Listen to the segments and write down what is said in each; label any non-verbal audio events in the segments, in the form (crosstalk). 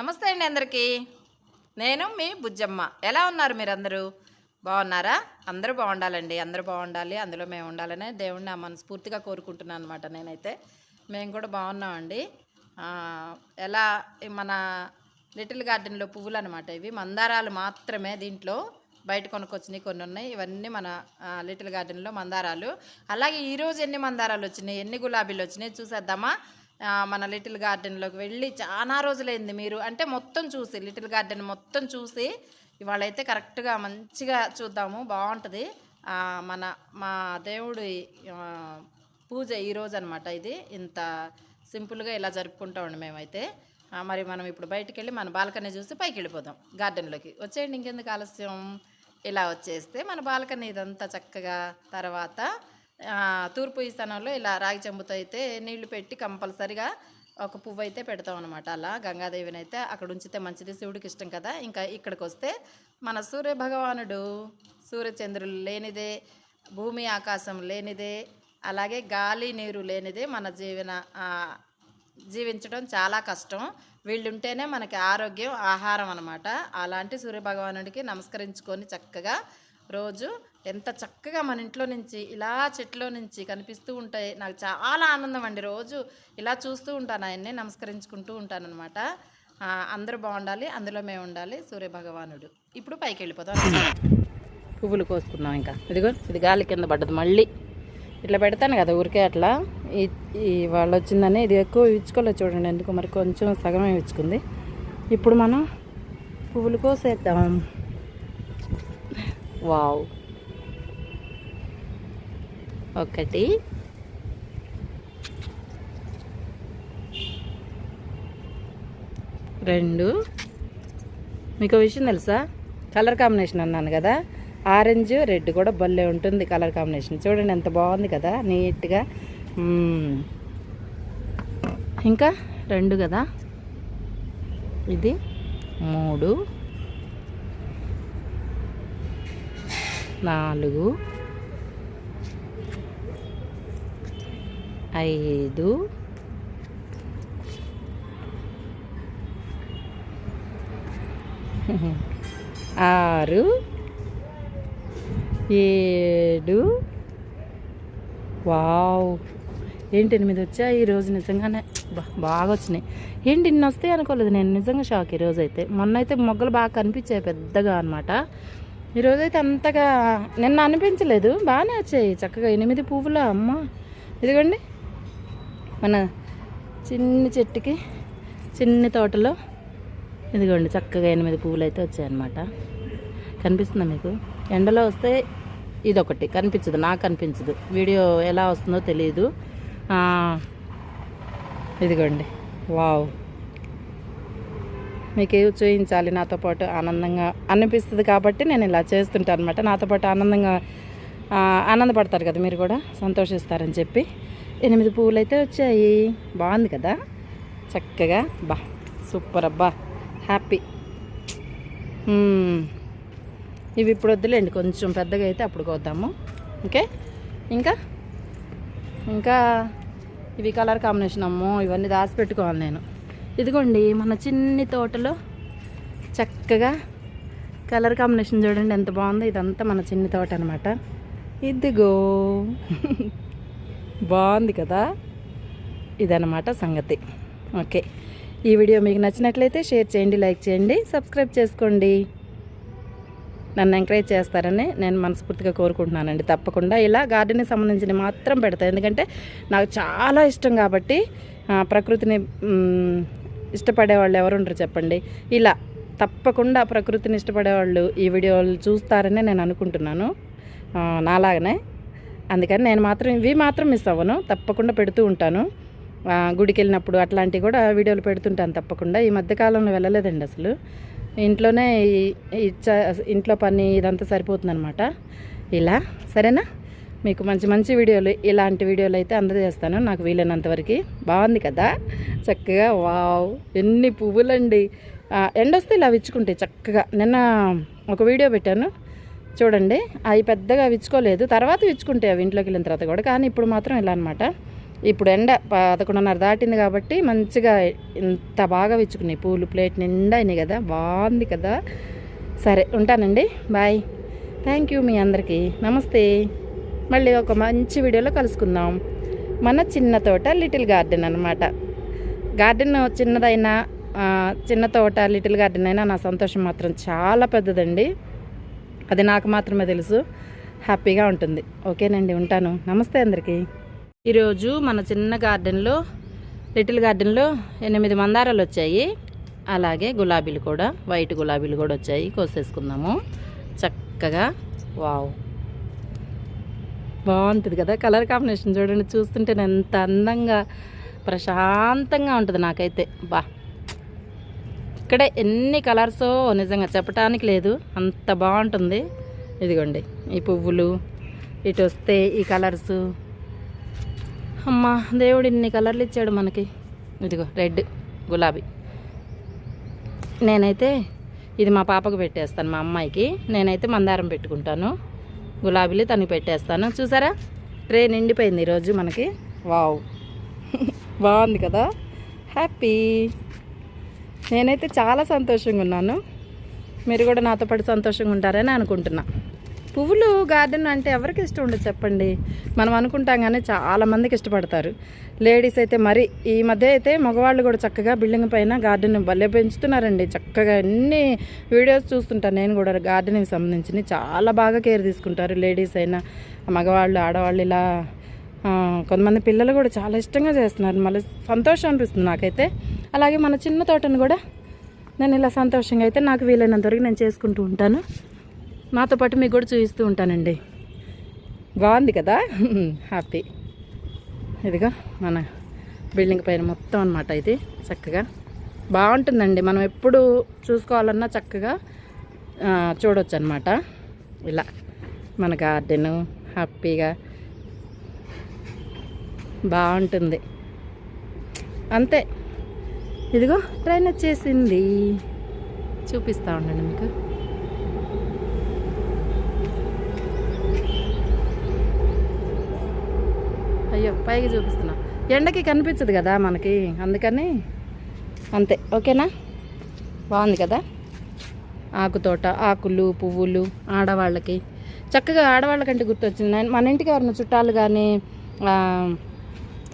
నమస్తే అండి అందరికీ. నేను మీ బుజ్జమ్మ. ఎలా ఉన్నారు మీరందరూ? బాగున్నారా? అందరూ బాగుండాలండి. అందరూ బాగుండాలి. అందులో మేము ఉండాలనే దేవుణ్ణి మనస్ఫూర్తిగా కోరుకుంటున్నాను అనమాట నేనైతే. మేము కూడా బాగున్నామండి. ఎలా మన లిటిల్ గార్డెన్లో పువ్వులు అనమాట ఇవి. మందారాలు మాత్రమే దీంట్లో బయట కొనుక్కొచ్చినాయి కొన్ని ఉన్నాయి. ఇవన్నీ మన లిటిల్ గార్డెన్లో మందారాలు. అలాగే ఈరోజు ఎన్ని మందారాలు వచ్చినాయి? ఎన్ని గులాబీలు వచ్చినాయి? చూసేద్దామా? మన లిటిల్ గార్డెన్లోకి వెళ్ళి చాలా రోజులైంది మీరు. అంటే మొత్తం చూసి లిటిల్ గార్డెన్ మొత్తం చూసి ఇవాళైతే కరెక్ట్గా మంచిగా చూద్దాము బాగుంటుంది. మన మా దేవుడి పూజ ఈరోజు అనమాట ఇది. ఇంత సింపుల్గా ఇలా జరుపుకుంటామండి మేమైతే. మరి మనం ఇప్పుడు బయటికి వెళ్ళి మన బాల్కనీ చూసి పైకి వెళ్ళిపోదాం గార్డెన్లోకి. వచ్చేయండి ఇంకెందుకు ఆలస్యం? ఇలా వచ్చేస్తే మన బాల్కనీ ఇదంతా చక్కగా తర్వాత తూర్పు ఈశాన్యంలో ఇలా రాగి చెంబుతో అయితే నీళ్ళు పెట్టి కంపల్సరిగా ఒక పువ్వు అయితే పెడతాం అనమాట అలా గంగాదేవిని అయితే అక్కడ ఉంచితే మంచిది. శివుడికి ఇష్టం కదా. ఇంకా ఇక్కడికి వస్తే మన సూర్య భగవానుడు సూర్యచంద్రులు లేనిదే భూమి ఆకాశం లేనిదే అలాగే గాలి నీరు లేనిదే మన జీవన జీవించడం చాలా కష్టం. వీళ్ళుంటేనే మనకి ఆరోగ్యం ఆహారం అనమాట అలాంటి సూర్యభగవానుడికి నమస్కరించుకొని చక్కగా రోజు ఎంత చక్కగా మన ఇంట్లో నుంచి ఇలా చెట్లో నుంచి కనిపిస్తూ ఉంటాయి నాకు చాలా ఆనందం అండి. రోజు ఇలా చూస్తూ ఉంటాను ఆయన్ని నమస్కరించుకుంటూ ఉంటానన్నమాట. అనమాట అందరూ బాగుండాలి అందులో మేము ఉండాలి సూర్యభగవానుడు. ఇప్పుడు పైకి వెళ్ళిపోతాం పువ్వులు కోసుకున్నాం ఇంకా. ఇదిగో ఇది గాలి కింద పడ్డది మళ్ళీ. ఇట్లా పెడతాను కదా ఊరికే అట్లా. ఈ ఈ వాళ్ళు వచ్చిందని ఇది ఎక్కువ ఇచ్చుకోలేదు చూడండి ఎందుకు మరి కొంచెం సగమే ఇచ్చుకుంది. ఇప్పుడు మనం పువ్వులు కోసేద్దాం. వావ్. ఒకటి. రెండు. మీకు విషయం తెలుసా? కలర్ కాంబినేషన్ అన్నాను కదా. ఆరెంజ్ రెడ్ కూడా భలే ఉంటుంది కలర్ కాంబినేషన్. చూడండి ఎంత బాగుంది కదా నీట్గా. ఇంకా రెండు కదా. ఇది మూడు. నాలుగు. ఐదు. (laughs) ఆరు. ఏడు. వావ్. ఏంటి ఎనిమిది వచ్చా ఈరోజు నిజంగానే బాగా వచ్చినాయి. ఏంటి ఇన్ని వస్తాయి అనుకోలేదు నేను. నిజంగా షాక్ ఈరోజు అయితే. మొన్న అయితే మొగ్గలు బాగా కనిపించాయి పెద్దగా అనమాట ఈరోజు అయితే అంతగా నిన్న అనిపించలేదు. బాగానే వచ్చాయి. చక్కగా ఎనిమిది పువ్వుల అమ్మ. ఇదిగోండి. మన చిన్ని చెట్టుకి చిన్ని తోటలో ఇదిగోండి చక్కగా ఎనిమిది పువ్వులు అయితే వచ్చాయన్నమాట. కనిపిస్తుందా మీకు? ఎండలో వస్తే ఇదొకటి. కనిపించదు నాకు కనిపించదు వీడియో ఎలా వస్తుందో తెలియదు ఇదిగోండి. వావ్. మీకు ఏవి చూపించాలి నాతో పాటు ఆనందంగా అనిపిస్తుంది కాబట్టి నేను ఇలా చేస్తుంటాను అనమాట నాతో పాటు ఆనందంగా ఆనందపడతారు కదా మీరు కూడా? సంతోషిస్తారని చెప్పి. ఎనిమిది పువ్వులు అయితే వచ్చాయి. బాగుంది కదా? చక్కగా. బా సూపర్ అబ్బా. హ్యాపీ. ఇవి ఇప్పుడు వద్దులేండి కొంచెం పెద్దగా అయితే అప్పుడు కోద్దాము. ఓకే? ఇంకా? ఇంకా ఇవి కలర్ కాంబినేషన్ అమ్మో ఇవన్నీ దాచిపెట్టుకోవాలి నేను. ఇదిగోండి మన చిన్ని తోటలో చక్కగా కలర్ కాంబినేషన్ చూడండి ఎంత బాగుందో. ఇదంతా మన చిన్ని తోట అనమాట ఇదిగో. బాగుంది కదా? ఇదన్నమాట సంగతి. ఓకే. ఈ వీడియో మీకు నచ్చినట్లయితే షేర్ చేయండి లైక్ చేయండి సబ్స్క్రైబ్ చేసుకోండి. నన్ను ఎంకరేజ్ చేస్తారని నేను మనస్ఫూర్తిగా కోరుకుంటున్నానండి. తప్పకుండా ఇలా గార్డెన్కి సంబంధించిన మాత్రం పెడతా. ఎందుకంటే నాకు చాలా ఇష్టం కాబట్టి ప్రకృతిని ఇష్టపడే వాళ్ళు ఎవరుంటారు చెప్పండి. ఇలా తప్పకుండా ప్రకృతిని ఇష్టపడే వాళ్ళు ఈ వీడియోలు చూస్తారని నేను అనుకుంటున్నాను. నాలాగనే అందుకని నేను మాత్రం ఇవి మాత్రం మిస్ అవ్వను. తప్పకుండా పెడుతూ ఉంటాను. గుడికి వెళ్ళినప్పుడు అట్లాంటివి కూడా వీడియోలు పెడుతుంటాను తప్పకుండా. ఈ మధ్యకాలంలో వెళ్ళలేదండి అసలు. ఇంట్లోనే ఇంట్లో పని ఇదంతా సరిపోతుందన్నమాట. ఇలా సరేనా? మీకు మంచి మంచి వీడియోలు ఇలాంటి వీడియోలు అయితే అందజేస్తాను. నాకు వీలైనంతవరకు బాగుంది కదా? చక్కగా వావ్ ఎన్ని పువ్వులండి. ఎండొస్తే ఇలా విచ్చుకుంటాయి చక్కగా. నిన్న ఒక వీడియో పెట్టాను. చూడండి అవి పెద్దగా విచ్చుకోలేదు. తర్వాత విచ్చుకుంటే అవి ఇంట్లోకి వెళ్ళిన తర్వాత కూడా. కానీ ఇప్పుడు మాత్రం ఇలా అనమాట ఇప్పుడు ఎండ పదకొండున్నర దాటింది కాబట్టి మంచిగా ఇంత బాగా విచ్చుకున్నాయి. పూలు ప్లేట్ నిండా అయినాయి కదా. బాగుంది కదా. సరే ఉంటానండి. బాయ్. థ్యాంక్ యూ మీ అందరికీ. నమస్తే. మళ్ళీ ఒక మంచి వీడియోలో కలుసుకుందాం. మన చిన్న తోట లిటిల్ గార్డెన్ అనమాట గార్డెన్ చిన్నదైనా చిన్న తోట లిటిల్ గార్డెన్ అయినా నా సంతోషం మాత్రం చాలా పెద్దదండి. అది నాకు మాత్రమే తెలుసు. హ్యాపీగా ఉంటుంది. ఓకేనండి ఉంటాను. నమస్తే అందరికీ. ఈరోజు మన చిన్న గార్డెన్లో లిటిల్ గార్డెన్లో ఎనిమిది మందారాలు వచ్చాయి. అలాగే గులాబీలు కూడా వైట్ గులాబీలు కూడా వచ్చాయి. కోసేసుకుందాము. చక్కగా. వావ్. బాగుంటుంది కదా కలర్ కాంబినేషన్ చూడండి. చూస్తుంటే ఎంత అందంగా ప్రశాంతంగా ఉంటుంది నాకైతే. బా. ఇక్కడే ఎన్ని కలర్సో నిజంగా చెప్పటానికి లేదు. అంత బాగుంటుంది. ఇదిగోండి ఈ పువ్వులు ఇటు వస్తే ఈ కలర్స్. అమ్మా దేవుడు ఇన్ని కలర్లు ఇచ్చాడు మనకి. ఇదిగో రెడ్ గులాబీ. నేనైతే ఇది మా పాపకు పెట్టేస్తాను మా అమ్మాయికి. నేనైతే మందారం పెట్టుకుంటాను. గులాబీలు తనకి పెట్టేస్తాను. చూసారా? ట్రే నిండిపోయింది ఈరోజు మనకి. వావ్. (laughs) బాగుంది కదా? హ్యాపీ. నేనైతే చాలా సంతోషంగా ఉన్నాను. మీరు కూడా నాతో పాటు సంతోషంగా ఉంటారని అనుకుంటున్నా. పువ్వులు గార్డెన్ అంటే ఎవరికి ఇష్టం ఉండదు చెప్పండి. మనం అనుకుంటాం కానీ చాలామందికి ఇష్టపడతారు. లేడీస్ అయితే మరి ఈ మధ్య అయితే మగవాళ్ళు కూడా చక్కగా బిల్డింగ్ పైన గార్డెన్ భలే పెంచుతున్నారండి. చక్కగా అన్ని వీడియోస్ చూస్తుంటాను నేను కూడా. గార్డెన్కి సంబంధించి చాలా బాగా కేర్ తీసుకుంటారు. లేడీస్ అయినా మగవాళ్ళు ఆడవాళ్ళు ఇలా కొంతమంది పిల్లలు కూడా చాలా ఇష్టంగా చేస్తున్నారు. మళ్ళీ సంతోషం అనిపిస్తుంది నాకైతే. అలాగే మన చిన్న తోటను కూడా నేను ఇలా సంతోషంగా అయితే నాకు వీలైనంత వరకు నేను చేసుకుంటూ ఉంటాను. నాతో పాటు మీకు కూడా చూపిస్తూ ఉంటానండి. బాగుంది కదా? హ్యాపీ. ఇదిగా మన బిల్డింగ్ పైన మొత్తం అనమాట ఇది. చక్కగా బాగుంటుందండి. మనం ఎప్పుడు చూసుకోవాలన్నా చక్కగా చూడొచ్చు అనమాట ఇలా మన గార్డెను హ్యాపీగా బాగుంటుంది. అంతే. ఇదిగో ట్రైన్ వచ్చేసింది. చూపిస్తూ ఉండండి మీకు. అయ్యో పైకి చూపిస్తున్నా. ఎండకి కనిపించదు కదా మనకి అందుకని అంతే. ఓకేనా? బాగుంది కదా? ఆకుతోట ఆకులు పువ్వులు ఆడవాళ్ళకి. చక్కగా ఆడవాళ్ళకంటే గుర్తొచ్చింది. మన ఇంటికి ఎవరైనా చుట్టాలు కానీ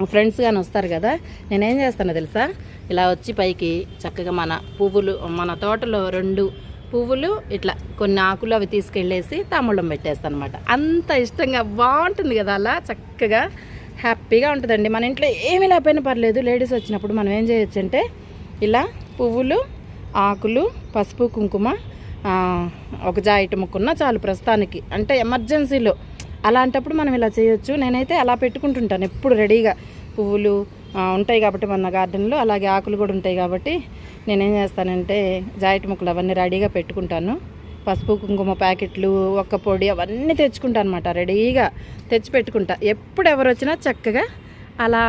ఫ్రెండ్స్ కానీ వస్తారు కదా నేనేం చేస్తానో తెలుసా? ఇలా వచ్చి పైకి చక్కగా మన పువ్వులు మన తోటలో రెండు పువ్వులు ఇట్లా కొన్ని ఆకులు అవి తీసుకెళ్ళేసి తాముళ్ళం పెట్టేస్తాను అనమాట అంత ఇష్టంగా బాగుంటుంది కదా అలా చక్కగా హ్యాపీగా ఉంటుందండి. మన ఇంట్లో ఏమీ లేకపోయినా పర్లేదు లేడీస్ వచ్చినప్పుడు మనం ఏం చేయొచ్చు అంటే ఇలా పువ్వులు ఆకులు పసుపు కుంకుమ ఒక జాయిట్ ముక్కున్న చాలు ప్రస్తుతానికి. అంటే ఎమర్జెన్సీలో అలాంటప్పుడు మనం ఇలా చేయొచ్చు. నేనైతే అలా పెట్టుకుంటుంటాను. ఎప్పుడు రెడీగా పువ్వులు ఉంటాయి కాబట్టి మన గార్డెన్లో అలాగే ఆకులు కూడా ఉంటాయి కాబట్టి నేనేం చేస్తానంటే జాయిట్ ముక్కలు అవన్నీ రెడీగా పెట్టుకుంటాను. పసుపు కుంకుమ ప్యాకెట్లు ఒక్క పొడి అవన్నీ తెచ్చుకుంటాను అనమాట రెడీగా తెచ్చి పెట్టుకుంటా. ఎప్పుడు ఎవరు వచ్చినా చక్కగా అలా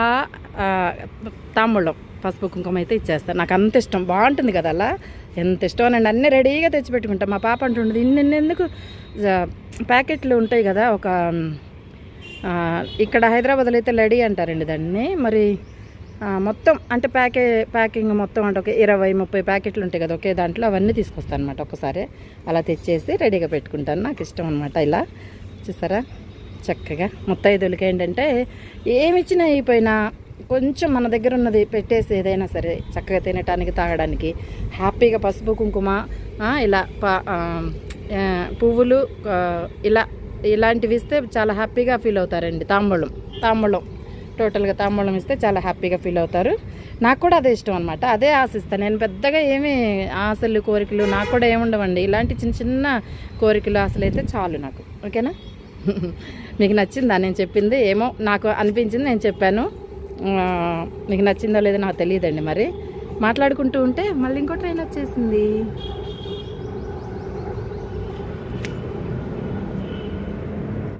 తాంబూలం. పసుపు కుంకుమ అయితే ఇచ్చేస్తాను నాకు అంత ఇష్టం. బాగుంటుంది కదా అలా? ఎంత ఇష్టం అండి అన్నీ రెడీగా తెచ్చి పెట్టుకుంటాం మా పాప అంటుండదు ఇన్నెందుకు ప్యాకెట్లు ఉంటాయి కదా ఒక ఇక్కడ హైదరాబాద్లో అయితే లడీ అంటారండి దాన్ని. మరి మొత్తం అంటే ప్యాకే ప్యాకింగ్ మొత్తం అంటే ఒక ఇరవై ముప్పై ప్యాకెట్లు ఉంటాయి కదా ఒకే దాంట్లో అవన్నీ తీసుకొస్తాను అనమాట ఒకసారి అలా తెచ్చేసి రెడీగా పెట్టుకుంటాను. నాకు ఇష్టం అనమాట ఇలా. చూసారా? చక్కగా. ముత్తైదులకి ఏంటంటే ఏమి ఇచ్చినా అయిపోయినా కొంచెం మన దగ్గర ఉన్నది పెట్టేసి ఏదైనా సరే చక్కగా తినటానికి తాగడానికి. హ్యాపీగా పసుపు కుంకుమ ఇలా పువ్వులు ఇలా ఇలాంటివి ఇస్తే చాలా హ్యాపీగా ఫీల్ అవుతారండి. తాంబూలం తాంబూలం. టోటల్గా తాంబూలం ఇస్తే చాలా హ్యాపీగా ఫీల్ అవుతారు. నాకు కూడా అదే ఇష్టం అనమాట అదే ఆశిస్తాను నేను పెద్దగా ఏమి ఆశలు కోరికలు నాకు కూడా ఏముండవండి ఇలాంటి చిన్న చిన్న కోరికలు ఆశలు అయితే చాలు నాకు. ఓకేనా? (laughs) మీకు నచ్చిందా? నేను చెప్పింది ఏమో నాకు అనిపించింది నేను చెప్పాను. మీకు నచ్చిందో లేదో నాకు తెలియదండి మరి. మాట్లాడుకుంటూ ఉంటే మళ్ళీ ఇంకో ట్రైన్ వచ్చేసింది.